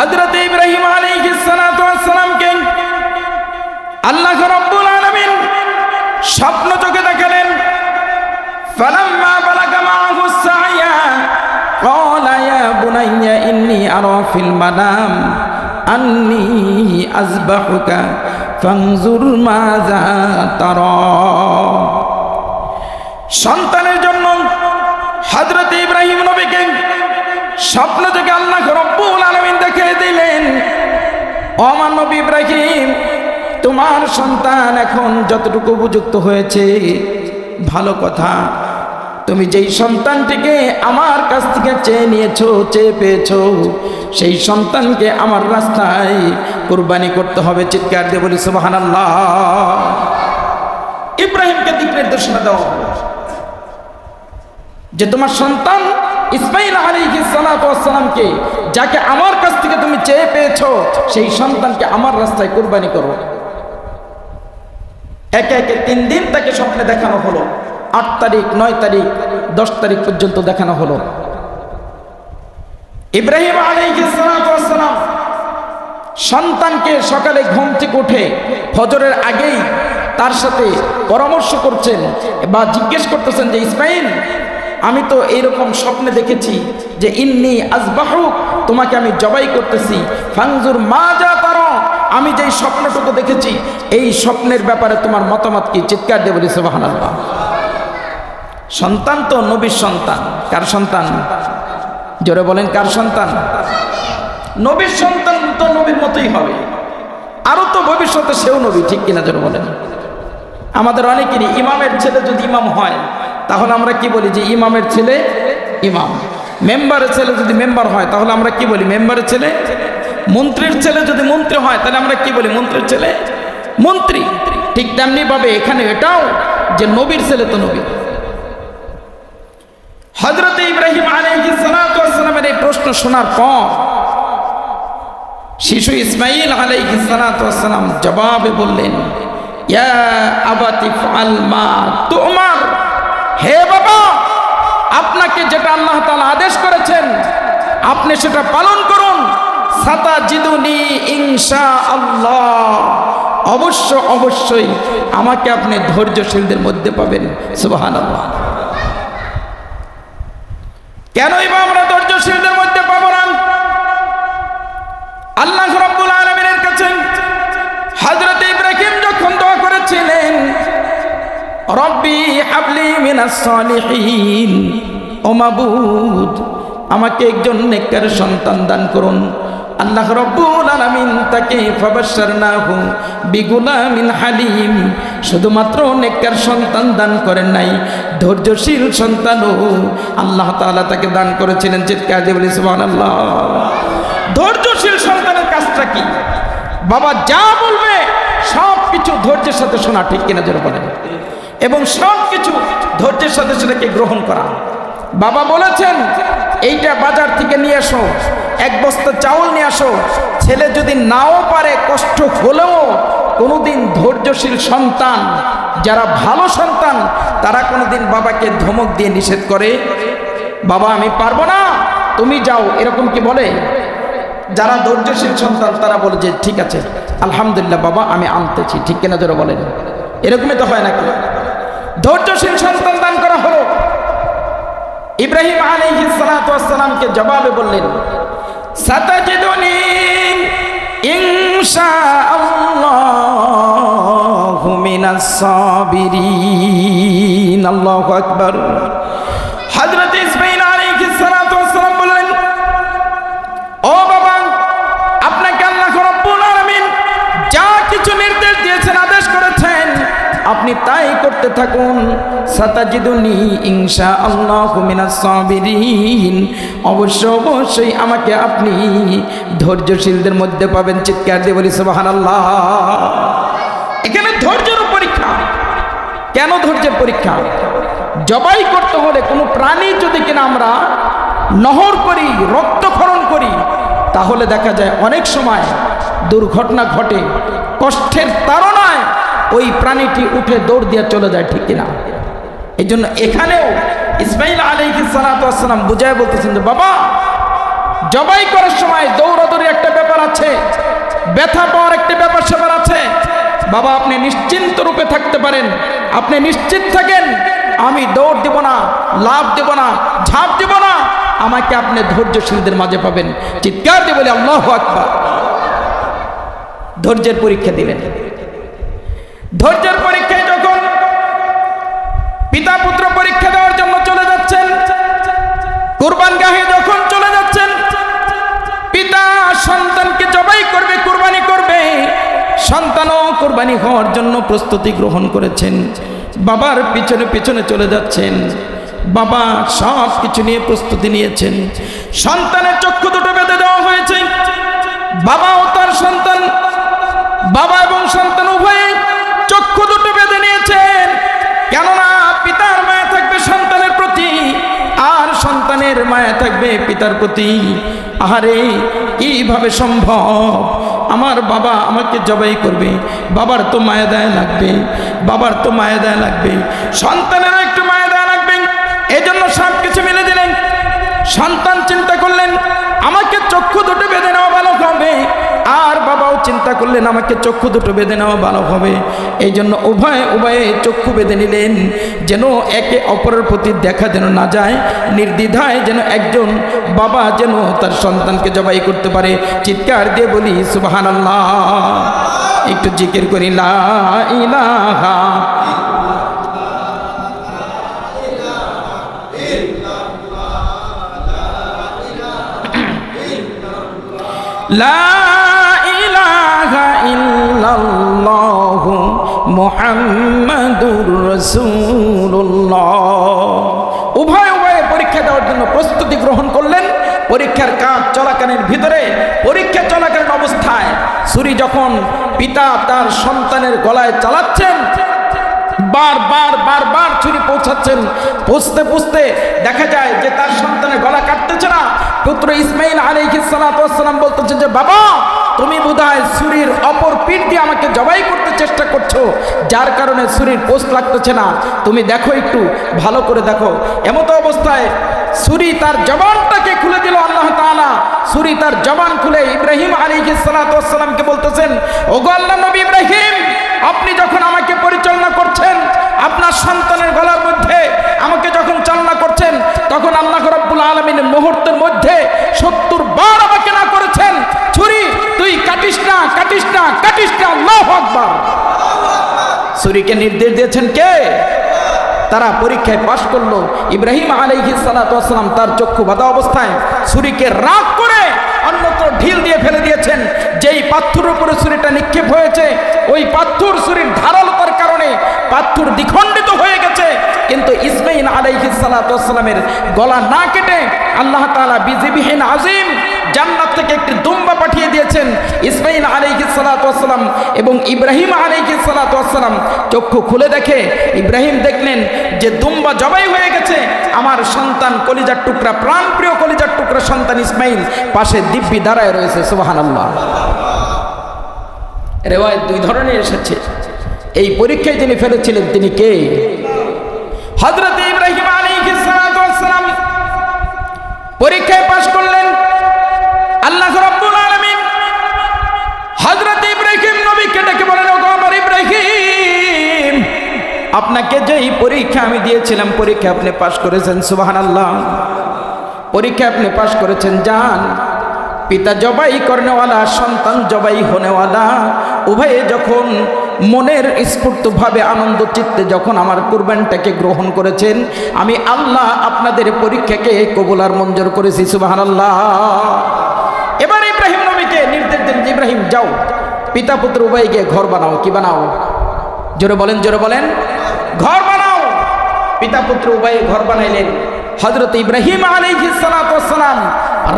হজরত ইব্রাহিম আলাইহিসসালামকে আল্লাহ রব্বুল আলামিন স্বপ্ন চোখে দেখালেন فلما بلغ معه السعي قال يا بني إني أرى في المنام أني أذبحك فانظر ماذا ترى সন্তানের জন্য হজরত ইব্রাহিম নবীকে স্বপ্ন থেকে আল্লাহ অমান নবী ইব্রাহিম, তোমার সন্তান এখন যতটুকু উপযুক্ত হয়েছে, ভালো কথা। তুমি যেই সন্তানটিকে আমার কাছ থেকে চেয়ে নিয়েছো, চেয়ে পেয়েছ, সেই সন্তানকে আমার রাস্তায় কোরবানি করতে হবে। চিৎকার দিয়ে বলি সুবাহান ইব্রাহিমকে দিক নির্দেশনা দেওয়া যে তোমার সন্তান ইসমাইল আলী সালামকে, যাকে আমার কাছ থেকে তুমি চেয়ে পেয়েছ, সেই সন্তানকে আমার রাস্তায় কোরবানি করো। একে একে তিন দিন তাকে স্বপ্নে দেখানো হলো। আট তারিখ, নয় তারিখ, দশ তারিখ পর্যন্ত দেখানো হলো। ইব্রাহিম আলাইসালাম সন্তানকে সকালে ঘুম থেকে উঠে ফজরের আগেই তার সাথে পরামর্শ করছেন বা জিজ্ঞেস করতেছেন যে, ইসমাইল আমি তো এইরকম স্বপ্নে দেখেছি যে ইন্নি আজবাহুক তোমাকে আমি জবাই করতেছি। ফাংজুর মা যা তারো, আমি যেই স্বপ্নটুকু দেখেছি, এই স্বপ্নের ব্যাপারে তোমার মতামত কি? চিৎকার দেব সুবাহান আল্লাহ সন্তান তো নবীর সন্তান। কার সন্তান? জোরে বলেন, কার সন্তান? নবীর সন্তান তো নবীর মতোই হবে। আরও তো ভবিষ্যতে সেও নবী, ঠিক কিনা জোরে বলেন? আমাদের অনেকেরই ইমামের ছেলে যদি ইমাম হয় তাহলে আমরা কি বলি যে ইমামের ছেলে ইমাম। মেম্বারের ছেলে যদি মেম্বার হয়, তাহলে আমরা কি বলি? মেম্বারের ছেলে। মন্ত্রীর ছেলে যদি মন্ত্রী হয়, তাহলে আমরা কি বলি? মন্ত্রীর ছেলে। মন্ত্রী। ঠিক তেমনি ভাবে এখানে এটাও যে নবীর ছেলে তো নবী। হজরত ইব্রাহিম আলাইহিসসালামের এই প্রশ্ন শোনার পর শিশু ইসমাইল আলাইহিসসালাম জবাবে বললেন মা তোমার হে বাবা, আপনাকে যেটা আল্লাহ তাআলা আদেশ করেছেন, আপনি সেটা পালন করুন। সাতা জিদুনি ইনশা আল্লাহ অবশ্য, অবশ্যই আমাকে আপনি ধৈর্যশীলদের মধ্যে পাবেন। সুবহানাল্লাহ। কেনই বা আমরা ধৈর্যশীলদের মধ্যে পাবো না? আল্লাহ রব্বুল আলমিনের কাছে হজরত ইব্রাহিম যখন দোয়া করেছিলেন রব্বি হাবলি মিনাস সলিহিন। ও মাবুদ, আমাকে একজন নেককার সন্তান দান করুন। আল্লাহ রব্বুল আলামিন তাকে ফাবাশশারনাহু বিগুলামিন হালিম। শুধুমাত্র নেককার সন্তান দান করেন নাই, ধৈর্যশীল সন্তানও আল্লাহ তাআলা তাকে দান করেছিলেন চিৎকার দিয়ে বলি, সুবহানাল্লাহ। ধৈর্যশীল সন্তানের কাজটা কি? বাবা যা বলবে সব কিছু ধৈর্যের সাথে শোনা, ঠিক কিনা যেন বলেন। এবং সব কিছু ধৈর্যের সাথে সেটাকে গ্রহণ করা। বাবা বলেছেন, এইটা বাজার থেকে নিয়ে আসো এক বস্তা চাউল নিয়ে আসো। ছেলে যদি নাও পারে কষ্ট হলেও কোনোদিন ধৈর্যশীল সন্তান, যারা ভালো সন্তান, তারা কোনোদিন বাবাকে ধমক দিয়ে নিষেধ করে। বাবা, আমি পারব না, তুমি যাও, এরকম কি বলে? যারা ধৈর্যশীল সন্তান, তারা বলে যে, ঠিক আছে, আলহামদুলিল্লাহ বাবা, আমি আনতেছি। ঠিক কিনা যারা বলেন? এরকমই তো হয় নাকি? ধৈর্যশীল সন্তান দান করা হলো। ইব্রাহিম আলী সালামকে জবাবে বললেন সাতাজিদুনি আপনি তাই করতে থাকুন। সাতাজিদুনি ইনশা আল্লাহ অবশ্য অবশ্যই আমাকে আপনি ধৈর্যশীলদের মধ্যে পাবেন। চিৎকার দিয়ে বলি, সুবহানাল্লাহ। এখানে ধৈর্যের পরীক্ষা। কেন ধৈর্যের পরীক্ষা? জবাই করতে হলে কোনো প্রাণী যদি কিনা আমরা নহর করি রক্তক্ষরণ করি, তাহলে দেখা যায় অনেক সময় দুর্ঘটনা ঘটে, কষ্টের তাড়নায় ওই প্রাণীটি উঠে দৌড় দিয়ে চলে যায়, ঠিক কিনা? এই জন্য এখানেও ইসমাইল আলী সালাম বুঝায় বলতেছেন যে, বাবা, জবাই করার সময় দৌড়াদৌড়ি একটা ব্যাপার আছে, ব্যথা পাওয়ার একটা ব্যাপার সেবার আছে। বাবা, আপনি নিশ্চিন্ত রূপে থাকতে পারেন, আপনি নিশ্চিত থাকেন, আমি দৌড় দেব না লাভ দেব না, ঝাঁপ দেব না, আমাকে আপনি ধৈর্যশীলদের মাঝে পাবেন। চিৎকার দিয়ে বলে, আল্লাহ ধৈর্যের পরীক্ষা দিলেন। ধৈর্যের পরীক্ষায় যখন পিতা পুত্র পরীক্ষা দেওয়ার জন্য চলে যাচ্ছেন, কুরবান গাহে যখন চলে যাচ্ছেন, পিতা সন্তানকে জবাই করবে, কুরবানি করবে, সন্তানও কুরবানি হওয়ার জন্য প্রস্তুতি গ্রহণ করেছেন, বাবার পিছনে পিছনে চলে যাচ্ছেন, বাবা সব কিছু নিয়ে প্রস্তুতি নিয়েছেন, সন্তানের চক্ষু দুটো বেঁধে দেওয়া হয়েছে বাবা ও তার সন্তান, বাবা এবং সন্তান উভয়ে চক্ষু দুটো বেঁধে নিয়েছেন। কেননা পিতার মায়া থাকবে সন্তানের প্রতি, আর সন্তানের মায়া থাকবে পিতার প্রতি। আহারে, কীভাবে সম্ভব? আমার বাবা আমাকে জবাই করবে, বাবার তো মায়া দেয় লাগবে, বাবার তো মায়া দেয় লাগবে, সন্তানেরও একটু মায়া দেয় লাগবে। এই জন্য সব কিছু মিলে দিলেন সন্তান চিন্তা করলেন, আমাকে চক্ষু দুটো বেঁধে নেওয়া ভালো হবে। আর বাবাও চিন্তা করলেন, আমাকে চক্ষু দুটো বেঁধে নেওয়া ভালো হবে। এই জন্য উভয়, উভয়ে চক্ষু বেঁধে নিলেন, যেন একে অপরের প্রতি দেখা যেন না যায়, নির্দ্বিধায় যেন একজন বাবা যেন তার সন্তানকে জবাই করতে পারে। চিৎকার দিয়ে বলি সুবাহান আল্লাহ একটু জিকির করি, লা ইলাহা লা ইল্লাল্লাহ মুহাম্মাদুর রাসূলুল্লাহ। উভয় উভয়ে পরীক্ষা দেওয়ার জন্য প্রস্তুতি গ্রহণ করলেন। পরীক্ষার কাজ চলাকালীন ভিতরে, পরীক্ষা চলাকালীন অবস্থায় সুরি যখন পিতা তার সন্তানের গলায় চালাচ্ছেন বারবার বারবার ছুরি পৌঁছাচ্ছেন। পৌঁছতে পৌঁছতে দেখা যায় যে তার সন্তানের গলা কাটতেছে না। পুত্র ইসমাইল আলাইহিসালাম বলতেছে যে, বাবা তুমি বোধহয় সুরির অপর পিঠ দিয়ে আমাকে জবাই করতে চেষ্টা করছ, যার কারণে সুরির পোস্ট লাগতেছে না। তুমি দেখো একটু, ভালো করে দেখো। এমত অবস্থায় সুরি তার জবানটাকে খুলে দিল আল্লাহ তালা সুরি তার জবান খুলে ইব্রাহিম আলী সালাতামকে বলতেছেন, ওগো আল্লাহ নবী ইব্রাহিম, আপনি যখন আমাকে পরিচালনা করছেন আপনার সন্তানের গলার মধ্যে আমাকে যখন চালনা করছেন তখন আল্লাহ রব্বুল আলমিনের মুহূর্তের মধ্যে সত্তর বার আমাকে না করেছেন ছুরি তুই কাটিস না কাটিস না কাটিস না আল্লাহ আকবার ছুরিকে নির্দেশ দিয়েছেন কে? তারা পরীক্ষায় পাশ করল। ইব্রাহিম আলাইহি সালাতাম তার চক্ষু বাধা অবস্থায় ছুরিকে রাগ করে অন্যত্র ঢিল দিয়ে ফেলে দিয়েছেন। যেই পাথরের উপরে ছুরিটা নিক্ষেপ হয়েছে, ওই পাথর ছুরির ধারালতার কারণে পাথর দ্বিখণ্ডিত হয়ে গেছে। কিন্তু ইসমাইল আলাইহি সালাতামের গলা না কেটে আল্লাহ তাআলা বিজিবিহীন আজিম জান্নাত থেকে একটি দুম্বা পাঠিয়ে দিয়েছেন ইসমাইল আলাইহি সালাতাম এবং ইব্রাহিম আলাইহি সালাতাম চক্ষু খুলে দেখে ইব্রাহিম দেখলেন যে দুম্বা জবাই হয়ে গেছে। আমার সন্তান কলিজার টুকরা, প্রাণপ্রিয় কলিজার টুকরা সন্তান ইসমাইল পাশে দিব্যি দাঁড়ায় রয়েছে, সুবহানাল্লাহ। রেওয়ায়ত দুই ধরনের এসেছে। এই পরীক্ষায় যিনি ফেলেছিলেন, তিনি কে? হজরত ইব্রাহিম সালাম পরীক্ষায় পাশ করলেন। আল্লাহ হযরত ইব্রাহিম নবীকে ডেকে বলেন ইব্রাহিম, আপনাকে যেই পরীক্ষা আমি দিয়েছিলাম, পরীক্ষা আপনি পাশ করেছেন সুবাহান আল্লাহ পরীক্ষা আপনি পাশ করেছেন যান পিতা জবাই করনেওয়ালা, সন্তান জবাই হনেওয়ালা, উভয়ে যখন মনের স্ফূর্তভাবে আনন্দ চিত্তে যখন আমার কুরবানটাকে গ্রহণ করেছেন, আমি আল্লাহ আপনাদের পরীক্ষাকে কবুলার মঞ্জুর করেছি সুবাহ আল্লাহ এবার ইব্রাহিম নবীকে নির্দেশ দিন ইব্রাহিম, যাও, পিতা পুত্র উভয় গিয়ে ঘর বানাও। কি বানাও? জোরে বলেন জোরে বলেন। ঘর বানাও। পিতা পুত্র উভয়ে ঘর বানাইলেন। হজরত ইব্রাহিম আলাইহিসালাম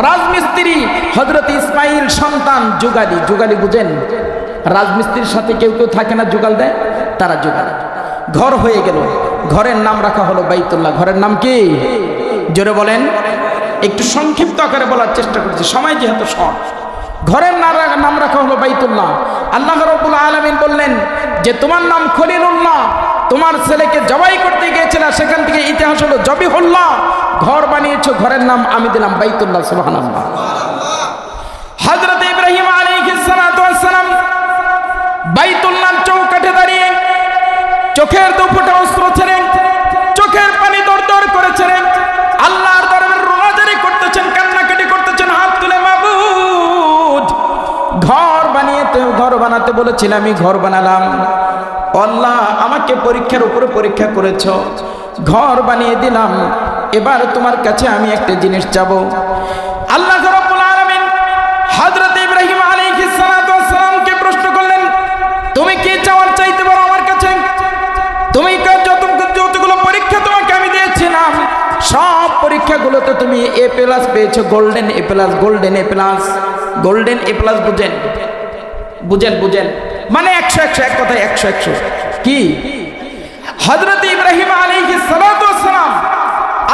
রাজমিস্ত্রি হজরত ইসমাইল সন্তান, যুগালি। যুগালি বুঝেন? রাজমিস্ত্রির সাথে কেউ কেউ থাকে না, যুগাল দেয়, তারা যুগাল। ঘর হয়ে গেল। ঘরের নাম রাখা হলো বাইতুল্লাহ। ঘরের নাম কি? জোরে বলেন। একটু সংক্ষিপ্ত আকারে বলার চেষ্টা করছি। সময় যেহেতু শর্ট ঘরের নাম রাখা হলো বাইতুল্লাহ। আল্লাহ রব্বুল আলমিন বললেন যে, তোমার নাম খলিলুল্লাহ। তোমার ছেলেকে জবাই করতে গিয়েছিল সেখান থেকে ইতিহাস হলো জবিহুল্লাহ। ঘর বানিয়েছো, ঘরের নাম আমি দিলাম বাইতুল্লাহ, সুবহানাল্লাহ। চোখের দুপুটা অস্ত্র ছেড়ে, চোখের পানি দর দর করেছেন আল্লাহর দরবারে রোনাজারি করতেছেন, কান্নাকাটি করতেছেন, হাত তুলে মাবুদ। ঘর বানিয়েতে, ঘর বানাতে বলেছিলাম আমি ঘর বানালাম। আল্লাহ, আমাকে পরীক্ষার উপরে পরীক্ষা করেছ। ঘর বানিয়ে দিলাম। এবার তোমার কাছে আমি একটা জিনিস চাবো। পরীক্ষাগুলোতে তুমি এ প্লাস পেয়েছ golden A plus golden A plus golden A plus বুঝেন বুঝেন বুঝেন। মানে একশো একশো, এক কথায় একশো একশো। কি? হজরত ইব্রাহিম ওয়াস সালাম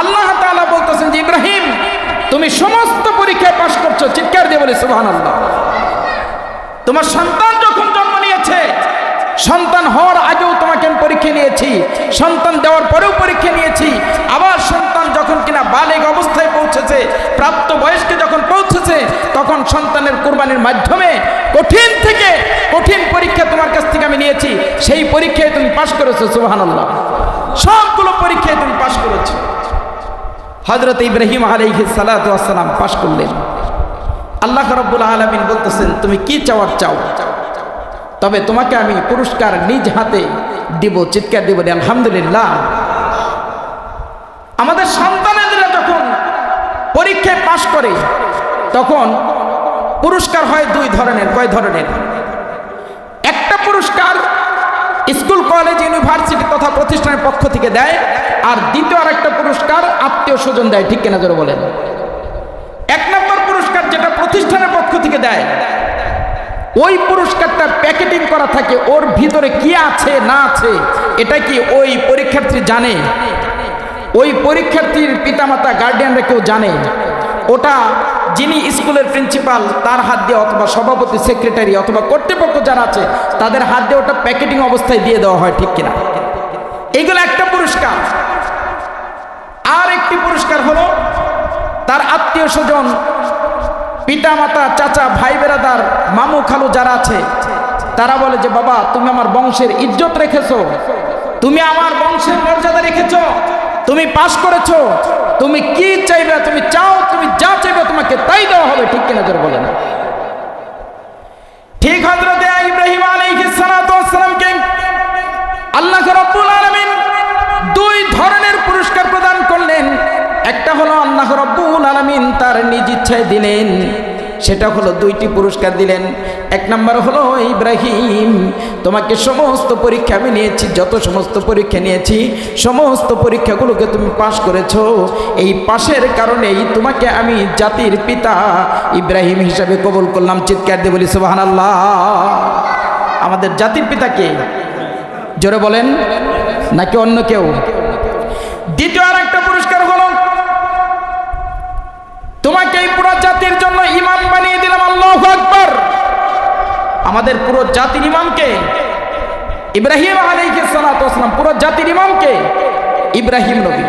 আল্লাহ তাআলা বলতেছেন যে, ইব্রাহিম, তুমি সমস্ত পরীক্ষায় পাশ করছ। চিৎকার দিয়ে বলে, সুবহানাল্লাহ। তোমার সন্তান যখন জন্ম নিয়েছে, সন্তান হওয়ার আমি পরীক্ষা নিয়েছি, সন্তান দেওয়ার পরেও পরীক্ষা নিয়েছি। আবার সন্তান যখন কিনা বালেগ অবস্থায় পৌঁছেছে, প্রাপ্ত বয়স্কে যখন পৌঁছেছে, তখন সন্তানের কোরবানির মাধ্যমে কঠিন থেকে কঠিন পরীক্ষা তোমার কাছ থেকে আমি নিয়েছি। সেই পরীক্ষায় তুমি পাশ করেছ, সুবহানাল্লাহ। সবগুলো পরীক্ষায় তুমি পাশ করেছ। হজরত ইব্রাহিম ওয়াস সালাম পাশ করলেন। আল্লাহ রব্বুল আলমিন বলতেছেন, তুমি কি চাওয়ার চাও? তবে তোমাকে আমি পুরস্কার নিজ হাতে দিব, চিৎকার দিব আলহামদুলিল্লাহ। আমাদের সন্তানেরা যখন পরীক্ষায় পাশ করে, তখন পুরস্কার হয় দুই ধরনের, কয় ধরনের? একটা পুরস্কার স্কুল, কলেজ, ইউনিভার্সিটি তথা প্রতিষ্ঠানের পক্ষ থেকে দেয়, আর দ্বিতীয় আর একটা পুরস্কার আত্মীয় স্বজন দেয়, ঠিক কেনা জোরে বলেন? এক নম্বর পুরস্কার যেটা প্রতিষ্ঠানের পক্ষ থেকে দেয় ওই পুরস্কারটা প্যাকেটিং করা থাকে, ওর ভিতরে কি আছে, না আছে, এটা কি ওই পরীক্ষার্থী জানে? ওই পরীক্ষার্থীর পিতামাতা গার্ডিয়ানরা কেউ জানে? ওটা যিনি স্কুলের প্রিন্সিপাল তার হাত দিয়ে অথবা সভাপতি সেক্রেটারি অথবা কর্তৃপক্ষ যারা আছে, তাদের হাত দিয়ে ওটা প্যাকেটিং অবস্থায় দিয়ে দেওয়া হয়, ঠিক কিনা? এইগুলো একটা পুরস্কার। আর একটি পুরস্কার হলো তার আত্মীয় স্বজন পিতা মাতা চাচা, ভাই, বেরাদার, মামু, খালু যারা আছে, তারা বলে যে, বাবা, তুমি আমার বংশের ইজ্জত রেখেছো। তুমি আমার বংশের মর্যাদা রেখেছ। তুমি পাশ করেছ। তুমি কি চাইবে? তুমি চাও, তুমি যা চাইবে তোমাকে তাই দেওয়া হবে। ঠিক কিনা জোর বলে না ঠিক হজরতে ইব্রাহিম আলাইহিস সালাতু ওয়াস সালামকে আল্লাহ রব্বুল আলামিন দুই ধরনের পুরস্কার প্রদান করলেন একটা হলো আল্লাহ রব্বুল আলামিন তার নিজ ইচ্ছায় দিলেন। সেটা হলো দুইটি পুরস্কার দিলেন। এক নম্বর হলো, ইব্রাহিম, তোমাকে সমস্ত পরীক্ষা আমি নিয়েছি, যত সমস্ত পরীক্ষা নিয়েছি, সমস্ত পরীক্ষাগুলোকে তুমি পাশ করেছ। এই পাশের কারণেই তোমাকে আমি জাতির পিতা ইব্রাহিম হিসাবে কবল করলাম। চিৎকার দিয়ে বলি, সুবহানাল্লাহ। আমাদের জাতির পিতাকে জোরে বলেন, নাকি অন্য কেউ? দ্বিতীয় আর একটা পুরস্কার হলো তোমাকে এই পুরো জাতির জন্য ইমাম বানিয়ে দিলাম আল্লাহ আকবর আমাদের পুরো জাতির ইমামকে, ইব্রাহিম আলাইহিস সালাতু ওয়াসালাম পুরো জাতির ইমামকে ইব্রাহিম নবী।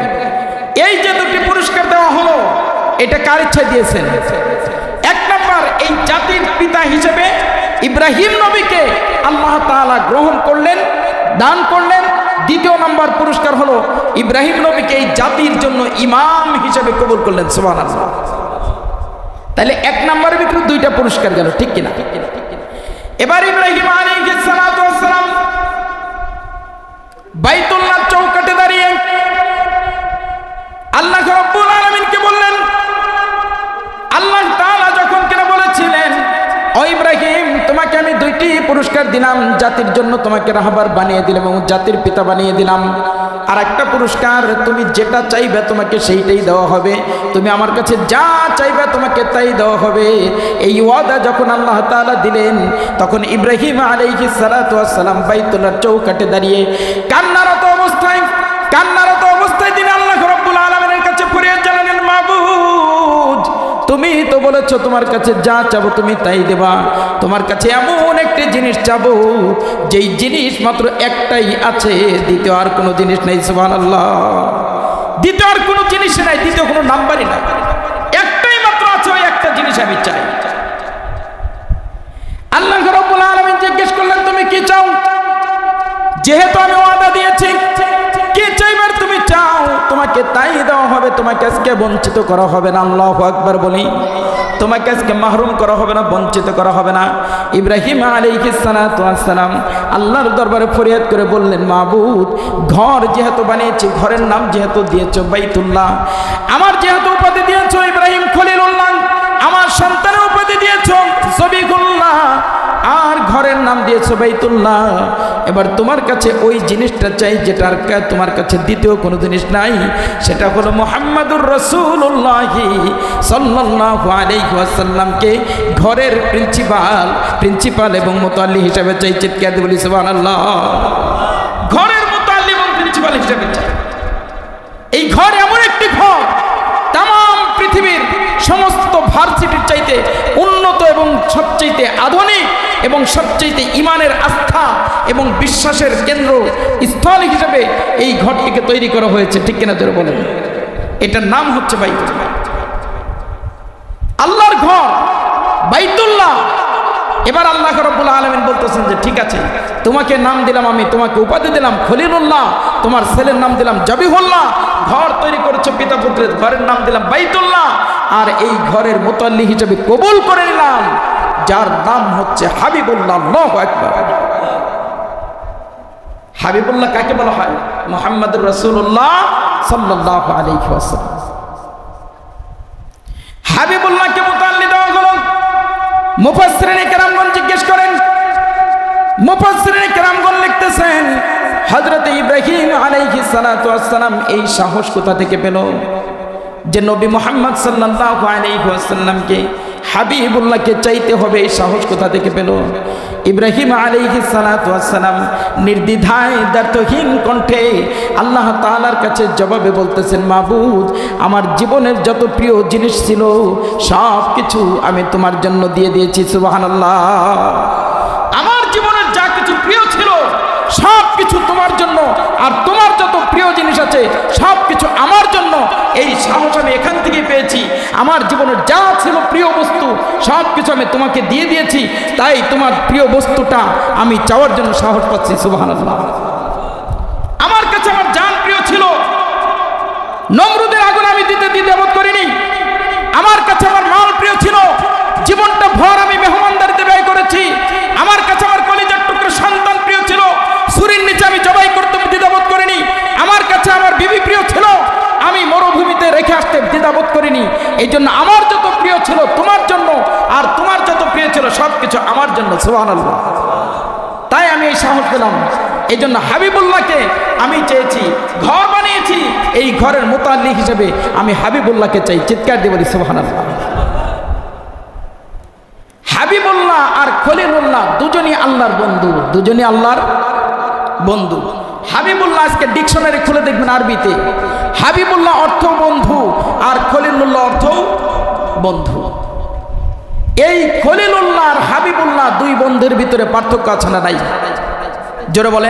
এই যে দুটি পুরস্কার দেওয়া হলো, এটা কার ইচ্ছা দিয়েছেন? এক নম্বর, এই জাতির পিতা হিসেবে ইব্রাহিম নবীকে আল্লাহ তাআলা গ্রহণ করলেন, দান করলেন। দ্বিতীয় নম্বর পুরস্কার হলো, ইব্রাহিম নবীকে এই জাতির জন্য ইমাম হিসেবে কবুল করলেন, সুবহানাল্লাহ। তাহলে এক নম্বরের ভিতরে দুইটা পুরস্কার গেল, ঠিক কিনা? এবার ইব্রাহিম আলী সালাম বাইতুল্লাহ তোমাকে আমি দুইটি পুরস্কার দিলাম, জাতির জন্য তোমাকে রাহবার বানিয়ে দিলাম এবং জাতির পিতা বানিয়ে দিলাম। আর একটা পুরস্কার, তুমি যেটা চাইবে তোমাকে সেইটাই দেওয়া হবে। তুমি আমার কাছে যা চাইবে তোমাকে তাই দেওয়া হবে। এই ওয়াদা যখন আল্লাহ তালা দিলেন, তখন ইব্রাহিম ওয়াস সালাম বাইতুল্লাহর চৌকাটে দাঁড়িয়ে কান্নারত অবস্থায়, কান্নারত তুমি তো বলেছ তোমার কাছে যা চাবো তুমি তাই দেবা। তোমার কাছে এমন একটি জিনিস চাবো, যেই জিনিস মাত্র একটাই আছে। দ্বিতীয় আর কোনো জিনিস নেই, সুবহানাল্লাহ। দ্বিতীয় আর কোনো জিনিস নাই, দ্বিতীয় কোনো নাম্বারই নাই। একটাই মাত্র আছে, ওই একটা জিনিস আমি চাই। আল্লাহ রাব্বুল আলামিন জিজ্ঞেস করলেন, তুমি কি চাও? যেহেতু আমি ওয়াদা দিয়েছি আজকে বঞ্চিত করা হবে না, আল্লাহ আকবার বলি। তোমাকে আজকে মাহরুম করা হবে না, বঞ্চিত করা হবে না। ইব্রাহিম আলাইহিসালাম আল্লাহর দরবারে ফরিয়াদ করে বললেন মাহবুদ ঘর যেহেতু বানিয়েছি, ঘরের নাম যেহেতু দিয়েছ বাইতুল্লাহ, আমার যেহেতু উপাধি দিয়েছ ইব্রাহিম খলিলুল্লাহ, আমার সন্তানের উপাধি দিয়েছ ঘরের নাম দিয়েছ বাইতুল্লাহ। এবার তোমার কাছে ওই জিনিসটা চাই যেটার তোমার কাছে দ্বিতীয় কোনো জিনিস নাই। সেটা হলো মোহাম্মদুর রসুল্লাহ সাল্লাহ আলাইসাল্লামকে ঘরের প্রিন্সিপাল প্রিন্সিপাল এবং মোতাল্লি হিসাবে চাই, চিৎকার বলি সুবাহ আল্লাহ ঘরের মোতাল্লি এবং প্রিন্সিপাল হিসাবে চাই। এই ঘর এমন একটি ঘর তাম পৃথিবীর সমস্ত ভার্সিটির চাইতে উন্নত এবং সবচাইতে আধুনিক এবং সবচাইতে ইমানের আস্থা এবং বিশ্বাসের কেন্দ্র স্থল হিসেবে এই ঘরটিকে তৈরি করা হয়েছে। ঠিক কিনা ধরে বলেন। এটার নাম হচ্ছে বাইতুল্লাহ আল্লাহর ঘর, বাইতুল্লাহ। এবার আল্লাহ রব্বুল আলমিন বলতেছেন যে, ঠিক আছে, তোমাকে নাম দিলাম আমি, তোমাকে উপাধি দিলাম খলিলুল্লাহ, তোমার ছেলের নাম দিলাম জবিহুল্লাহ, ঘর তৈরি করেছ পিতা পুত্রের ঘরের নাম দিলাম বাইতুল্লাহ। আর এই ঘরের মোতাল্লি হিসেবে কবুল করে নিলাম, যার নাম হচ্ছে হাবিবুল্লাহ, আল্লাহু হাবিবুল্লাহ কাকে বলা হয়? মোহাম্মদ রসুল্লাহ সাল্লাহ ওয়াসাল্লাম। হাবিবুল্লাহকে মোতাল্লি দেওয়া হলো। মুফাসসিরিনে কেরামগণ জিজ্ঞেস করেন, মুফাসসিরিনে কেরামগণ লিখতেছেন, হযরত ইব্রাহিম আলাইহিস ওয়াসসালাম এই সাহস কোথা থেকে পেল? যে নবী মোহাম্মদ সাল্লাল্লাহু আলাইহি ওয়াসাল্লামকে হাবিবুল্লাহকে চাইতে হবে, এই সাহস কোথা থেকে পেল? ইব্রাহিম আলাইহিস সালাতু ওয়াসসালাম নির্দ্বিধায় দার্থহীন কণ্ঠে আল্লাহ তাআলার কাছে জবাবে বলতেছেন, মাবুদ, আমার জীবনের যত প্রিয় জিনিস ছিল, সব কিছু আমি তোমার জন্য দিয়ে দিয়েছি, সুবহানাল্লাহ। আমার জীবনের যা কিছু প্রিয় ছিল সব কিছু তোমার জন্য আর তোমার যত প্রিয় জিনিস আছে সব কিছু আমার জন্য। এই সাহস আমি এখান থেকে পেয়েছি। আমার জীবনের যা ছিল প্রিয় বস্তু সব কিছু আমি তোমাকে দিয়ে দিয়েছি। তাই তোমার প্রিয় বস্তুটা আমি চাওয়ার জন্য সাহস পাচ্ছি, সুবহানাল্লাহ। আমার কাছে আমার জান প্রিয় ছিল। নমরুদের আগুন আমি দিতে দিতে বোধ করিনি। আমার কাছে আমার মাল প্রিয় ছিল। জীবনটা ভর আমি মেহমানদারিতে ব্যয় করেছি আমার কাছে আমার কলিজার টুকরো সন্তান প্রিয় ছিল সুরির নিচে আমি জবাই করতে দ্বিধাবোধ করিনি আমার কাছে আমার বিবি প্রিয় ছিল আমি রেখে আসতে দ্বিধাবোধ করিনি। এই জন্য আমার যত প্রিয় ছিল তোমার জন্য আর তোমার যত প্রিয় ছিল সব কিছু আমার জন্য, সুবহানাল্লাহ। তাই আমি এই সাহস পেলাম। এই জন্য হাবিবুল্লাহকে আমি চেয়েছি, ঘর বানিয়েছি, এই ঘরের মোতাল্লি হিসেবে আমি হাবিবুল্লাহকে চাই, চিৎকার দিয়ে বলি, সুবহানাল্লাহ। হাবিবুল্লাহ আর খলিলুল্লাহ দুজনই আল্লাহর বন্ধু, দুজনই আল্লাহর বন্ধু। হাবিবুল্লাহ আজকে ডিকশনারি খুলে দেখবেন আরবিতে। হাবিবুল্লাহ অর্থ বন্ধু আর খলিলুল্লাহ অর্থ বন্ধু। এই খলিলুল্লাহ আর হাবিবুল্লাহ দুই বন্ধুর ভিতরে পার্থক্য আছে না নাই? জোরে বলেন।